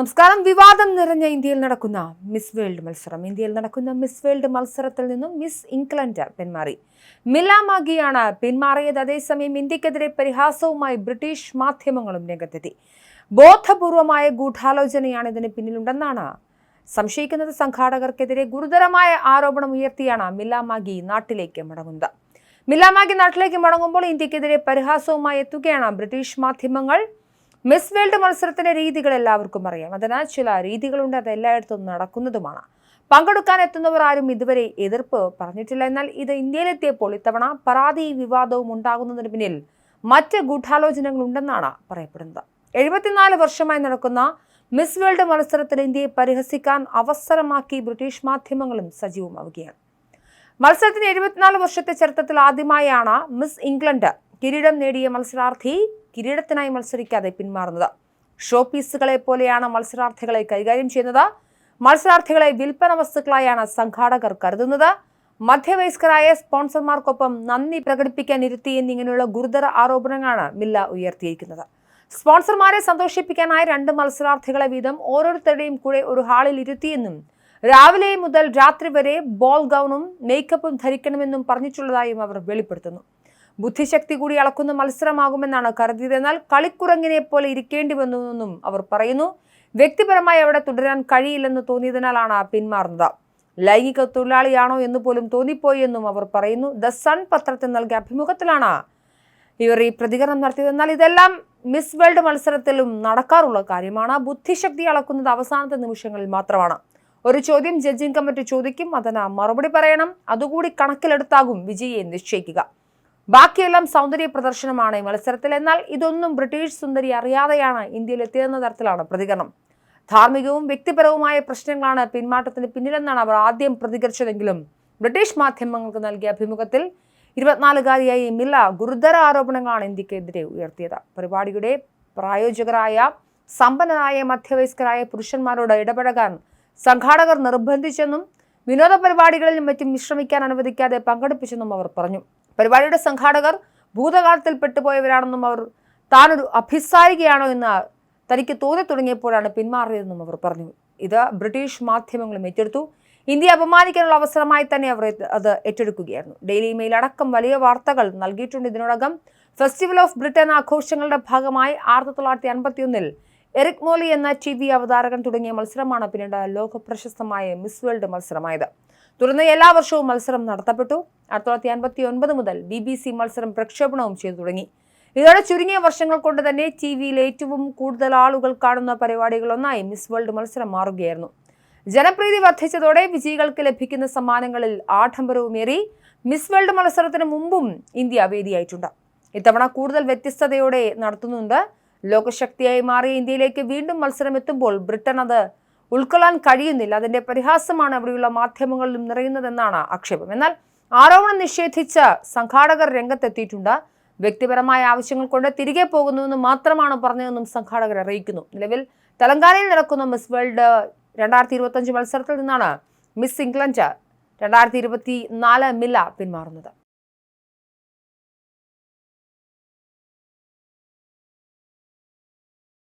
നമസ്കാരം. വിവാദം നിറഞ്ഞ ഇന്ത്യയിൽ നടക്കുന്ന മിസ് വേൾഡ് മത്സരം. ഇന്ത്യയിൽ നടക്കുന്ന മിസ് വേൾഡ് മത്സരത്തിൽ നിന്നും മിസ് ഇംഗ്ലണ്ട് പിന്മാറി. മില മാഗിയാണ് പിന്മാറിയത്. അതേസമയം ഇന്ത്യക്കെതിരെ പരിഹാസവുമായി ബ്രിട്ടീഷ് മാധ്യമങ്ങളും രംഗത്തെത്തി. ബോധപൂർവമായ ഗൂഢാലോചനയാണ് ഇതിന് പിന്നിലുണ്ടെന്നാണ് സംശയിക്കുന്നത്. സംഘാടകർക്കെതിരെ ഗുരുതരമായ ആരോപണം ഉയർത്തിയാണ് മില മാഗി നാട്ടിലേക്ക് മടങ്ങുന്നത്. മിലാമാഗി നാട്ടിലേക്ക് മടങ്ങുമ്പോൾ ഇന്ത്യക്കെതിരെ പരിഹാസവുമായി എത്തുകയാണ് ബ്രിട്ടീഷ് മാധ്യമങ്ങൾ. മിസ് വേൾഡ് മത്സരത്തിന്റെ രീതികൾ എല്ലാവർക്കും അറിയാം. അതിനാൽ ചില രീതികളുണ്ട് അത് എല്ലായിടത്തും നടക്കുന്നതുമാണ്. പങ്കെടുക്കാൻ എത്തുന്നവർ ആരും ഇതുവരെ എതിർപ്പ് പറഞ്ഞിട്ടില്ല. എന്നാൽ ഇത് ഇന്ത്യയിലെത്തിയപ്പോൾ ഇത്തവണ പരാതി വിവാദവും ഉണ്ടാകുന്നതിന് പിന്നിൽ മറ്റ് ഗൂഢാലോചനകൾ ഉണ്ടെന്നാണ് പറയപ്പെടുന്നത്. എഴുപത്തിനാല് വർഷമായി നടക്കുന്ന മിസ് വേൾഡ് മത്സരത്തിൽ ഇന്ത്യയെ പരിഹസിക്കാൻ അവസരമാക്കി ബ്രിട്ടീഷ് മാധ്യമങ്ങളും സജീവമാവുകയാണ് മത്സരത്തിന് എഴുപത്തിനാല് വർഷത്തെ ചരിത്രത്തിൽ ആദ്യമായാണ് മിസ് ഇംഗ്ലണ്ട് കിരീടം നേടിയ മത്സരാർത്ഥി കിരീടത്തിനായി മത്സരിക്കാതെ പിന്മാറുന്നത്. ഷോ പീസുകളെ പോലെയാണ് മത്സരാർത്ഥികളെ കൈകാര്യം ചെയ്യുന്നത്. മത്സരാർത്ഥികളെ വിൽപ്പന വസ്തുക്കളായാണ് സംഘാടകർ കരുതുന്നത്. മധ്യവയസ്കരായ സ്പോൺസർമാർക്കൊപ്പം നന്ദി പ്രകടിപ്പിക്കാൻ ഇരുത്തി എന്നിങ്ങനെയുള്ള ഗുരുതര ആരോപണങ്ങളാണ് മില്ല ഉയർത്തിയിരിക്കുന്നത്. സ്പോൺസർമാരെ സന്തോഷിപ്പിക്കാനായി രണ്ട് മത്സരാർത്ഥികളെ വീതം ഓരോരുത്തരുടെയും കൂടെ ഒരു ഹാളിൽ ഇരുത്തിയെന്നും രാവിലെ മുതൽ രാത്രി വരെ ബോൾ ഗൗണും മേക്കപ്പും ധരിക്കണമെന്നും പറഞ്ഞിട്ടുള്ളതായും അവർ വെളിപ്പെടുത്തുന്നു. ബുദ്ധിശക്തി കൂടി അളക്കുന്ന മത്സരമാകുമെന്നാണ് കരുതിയത്. എന്നാൽ കളിക്കുറങ്ങിനെ പോലെ ഇരിക്കേണ്ടി വന്നുവെന്നും അവർ പറയുന്നു. വ്യക്തിപരമായി അവിടെ തുടരാൻ കഴിയില്ലെന്ന് തോന്നിയതിനാലാണ് പിന്മാറുന്നത്. ലൈംഗിക തൊഴിലാളിയാണോ എന്ന് പോലും തോന്നിപ്പോയി എന്നും അവർ പറയുന്നു. ദ സൺ പത്രത്തിൽ നൽകിയ അഭിമുഖത്തിലാണ് ഇവർ ഈ പ്രതികരണം നടത്തിയത്. എന്നാൽ ഇതെല്ലാം മിസ് വേൾഡ് മത്സരത്തിലും നടക്കാറുള്ള കാര്യമാണ്. ബുദ്ധിശക്തി അളക്കുന്നത് അവസാനത്തെ നിമിഷങ്ങളിൽ മാത്രമാണ്. ഒരു ചോദ്യം ജഡ്ജിംഗ് കമ്മിറ്റി ചോദിക്കും അതിന് മറുപടി പറയണം. അതുകൂടി കണക്കിലെടുത്താകും വിജയിയെ നിശ്ചയിക്കുക. ബാക്കിയെല്ലാം സൗന്ദര്യ പ്രദർശനമാണ് ഈ മത്സരത്തിൽ. എന്നാൽ ഇതൊന്നും ബ്രിട്ടീഷ് സുന്ദരി അറിയാതെയാണ് ഇന്ത്യയിൽ എത്തിയെന്ന തരത്തിലാണ് പ്രതികരണം. ധാർമ്മികവും വ്യക്തിപരവുമായ പ്രശ്നങ്ങളാണ് പിന്മാറ്റത്തിന് പിന്നിലെന്നാണ് അവർ ആദ്യം പ്രതികരിച്ചതെങ്കിലും ബ്രിട്ടീഷ് മാധ്യമങ്ങൾക്ക് നൽകിയ അഭിമുഖത്തിൽ ഇരുപത്തിനാലുകാരിയായ മില്ല ഗുരുതര ആരോപണങ്ങളാണ് ഇന്ത്യക്കെതിരെ ഉയർത്തിയത്. പരിപാടിയുടെ പ്രായോജകരായ സമ്പന്നരായ മധ്യവയസ്കരായ പുരുഷന്മാരോട് ഇടപഴകാൻ സംഘാടകർ നിർബന്ധിച്ചെന്നും വിനോദ പരിപാടികളിലും മറ്റും വിശ്രമിക്കാൻ അനുവദിക്കാതെ പങ്കെടുപ്പിച്ചെന്നും അവർ പറഞ്ഞു. പരിപാടിയുടെ സംഘാടകർ ഭൂതകാലത്തിൽ പെട്ടുപോയവരാണെന്നും അവർ താനൊരു അഭിസാരികയാണോ എന്ന് തനിക്ക് തോന്നി തുടങ്ങിയപ്പോഴാണ് പിന്മാറിയതെന്നും അവർ പറഞ്ഞു. ഇത് ബ്രിട്ടീഷ് മാധ്യമങ്ങളും ഏറ്റെടുത്തു. ഇന്ത്യ അപമാനിക്കാനുള്ള അവസരമായി തന്നെ അവർ അത് ഏറ്റെടുക്കുകയായിരുന്നു. ഡെയിലി മെയിൽ അടക്കം വലിയ വാർത്തകൾ നൽകിയിട്ടുണ്ട്. ഇതിനോടകം ഫെസ്റ്റിവൽ ഓഫ് ബ്രിട്ടൻ ആഘോഷങ്ങളുടെ ഭാഗമായി ആയിരത്തി തൊള്ളായിരത്തി അൻപത്തിയൊന്നിൽ എറിക് മോലി എന്ന ടി വി അവതാരകൻ തുടങ്ങിയ മത്സരമാണ് പിന്നീട് ലോക പ്രശസ്തമായ മിസ് വേൾഡ് മത്സരമായത്. തുടർന്ന് എല്ലാ വർഷവും മത്സരം നടത്തപ്പെട്ടു. ആയിരത്തി തൊള്ളായിരത്തി അൻപത്തി ഒൻപത് മുതൽ ബി ബി സി മത്സരം പ്രക്ഷേപണവും ചെയ്തു തുടങ്ങി. ഇതോടെ ചുരുങ്ങിയ വർഷങ്ങൾ കൊണ്ട് തന്നെ ടി വിയിൽ ഏറ്റവും കൂടുതൽ ആളുകൾ കാണുന്ന പരിപാടികളൊന്നായി മിസ് വേൾഡ് മത്സരം മാറുകയായിരുന്നു. ജനപ്രീതി വർദ്ധിച്ചതോടെ വിജയികൾക്ക് ലഭിക്കുന്ന സമ്മാനങ്ങളിൽ ആഡംബരവുമേറി മിസ് വേൾഡ് മത്സരത്തിന് മുമ്പും ഇന്ത്യ വേദിയായിട്ടുണ്ട്. ഇത്തവണ കൂടുതൽ വ്യത്യസ്തതയോടെ നടത്തുന്നുണ്ട്. ലോകശക്തിയായി മാറിയ ഇന്ത്യയിലേക്ക് വീണ്ടും മത്സരം എത്തുമ്പോൾ ബ്രിട്ടൻ അത് ഉൾക്കൊള്ളാൻ കഴിയുന്നില്ല. അതിന്റെ പരിഹാസമാണ് അവിടെയുള്ള മാധ്യമങ്ങളിലും നിറയുന്നതെന്നാണ് ആക്ഷേപം. എന്നാൽ ആരോപണം നിഷേധിച്ച സംഘാടകർ രംഗത്തെത്തിയിട്ടുണ്ട്. വ്യക്തിപരമായ ആവശ്യങ്ങൾ കൊണ്ട് തിരികെ പോകുന്നുവെന്ന് മാത്രമാണ് പറഞ്ഞതെന്നും സംഘാടകർ അറിയിക്കുന്നു. നിലവിൽ തെലങ്കാനയിൽ നടക്കുന്ന മിസ് വേൾഡ് രണ്ടായിരത്തി ഇരുപത്തഞ്ച് മത്സരത്തിൽ നിന്നാണ് മിസ് ഇംഗ്ലണ്ട് രണ്ടായിരത്തി ഇരുപത്തി നാല് മില്ല പിന്മാറുന്നത്.